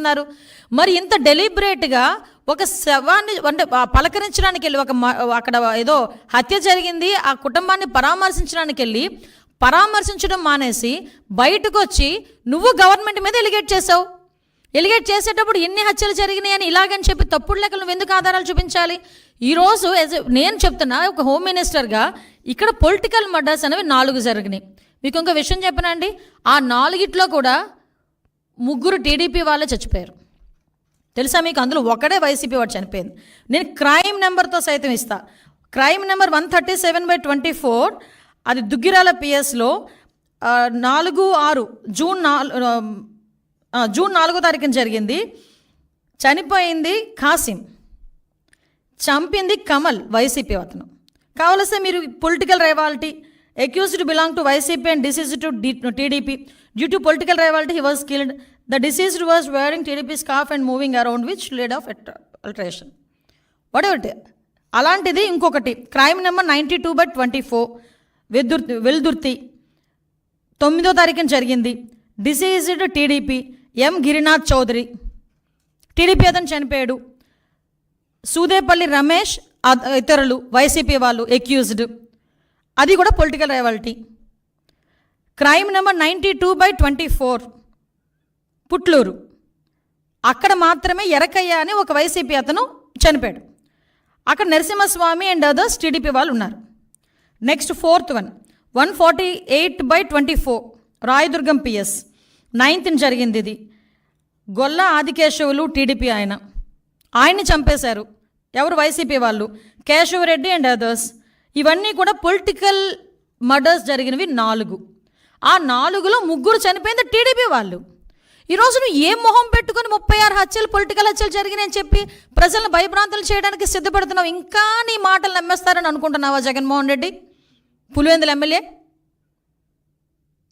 ఉన్నారు మరి ఇంత డెలిబరేట్గా ఒక శవాన్ని అంటే పలకరించడానికి వెళ్ళి ఒక అక్కడ ఏదో హత్య జరిగింది ఆ కుటుంబాన్ని పరామర్శించడానికి వెళ్ళి పరామర్శించడం మానేసి బయటకు వచ్చి నువ్వు గవర్నమెంట్ మీద ఎలిగేట్ చేసావు ఎలిగేట్ చేసేటప్పుడు ఎన్ని హత్యలు జరిగినాయి అని ఇలాగని చెప్పి తప్పుడు లెక్కలు నువ్వు ఎందుకు ఆధారాలు చూపించాలి? ఈరోజు నేను చెప్తున్నా ఒక హోమ్ మినిస్టర్గా ఇక్కడ పొలిటికల్ మర్డర్స్ అనేవి నాలుగు జరిగినాయి. మీకు ఇంకో విషయం చెప్పనండి ఆ నాలుగిట్లో కూడా ముగ్గురు టీడీపీ వాళ్ళే చచ్చిపోయారు. తెలుసా మీకు? అందులో ఒకడే వైసీపీ వాడు చనిపోయింది. నేను క్రైమ్ నెంబర్తో సైతం ఇస్తా. Crime number one thirty seven by twenty four అది దుగ్గిరాల పిఎస్లో నాలుగు ఆరు జూన్ నాలుగు జూన్ నాలుగో తారీఖున జరిగింది. చనిపోయింది కాసిం. చంపింది కమల్ వైసీపీ అతను. కావలస్తే మీరు political rivalry accused belong to YCP and deceased to TDP due to political rivalry he was killed the deceased was wearing TDP scarf and moving around which lead of altercation whatever అలాంటిది ఇంకొకటి. Crime number ninety two by twenty four వెదుర్తి Veldurthi. తొమ్మిదో తారీఖున జరిగింది. Deceased TDP M Girinath Chowdary. TDP అతను చనిపోయాడు. సూదేపల్లి రమేష్ ఇతరులు YCP వాళ్ళు accused అది కూడా political rivalry crime number ninety two by twenty four Putluru. అక్కడ మాత్రమే ఎరకయ్య అని ఒక వైసీపీ అతను చనిపోయాడు. అక్కడ నరసింహస్వామి అండ్ అదర్స్ టీడీపీ వాళ్ళు ఉన్నారు. Next fourth one one forty eight by twenty four Rayadurgam PS ninth జరిగింది ఇది. గొల్ల ఆదికేశవులు టీడీపీ ఆయన. ఆయన్ని చంపేశారు. ఎవరు వైసీపీ వాళ్ళు? కేశవరెడ్డి అండ్ అదర్స్ ఇవన్నీ కూడా పొలిటికల్ మర్డర్స్ జరిగినవి నాలుగు. ఆ నాలుగులో ముగ్గురు చనిపోయింది టీడీపీ వాళ్ళు. ఈరోజు నువ్వు ఏ మొహం పెట్టుకుని ముప్పై ఆరు హత్యలు పొలిటికల్ హత్యలు జరిగినాయని చెప్పి ప్రజలను భయభ్రాంతులు చేయడానికి సిద్ధపడుతున్నావు? ఇంకా నీ మాటలు నమ్మేస్తారని అనుకుంటున్నావా జగన్మోహన్ రెడ్డి? పులివెందుల ఎమ్మెల్యే?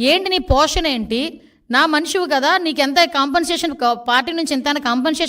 ఏంటి నీ పోషణ ఏంటి? నా మనిషివి కదా నీకు ఎంత కాంపన్సేషన్ పార్టీ నుంచి ఎంత కాంపన్సేషన్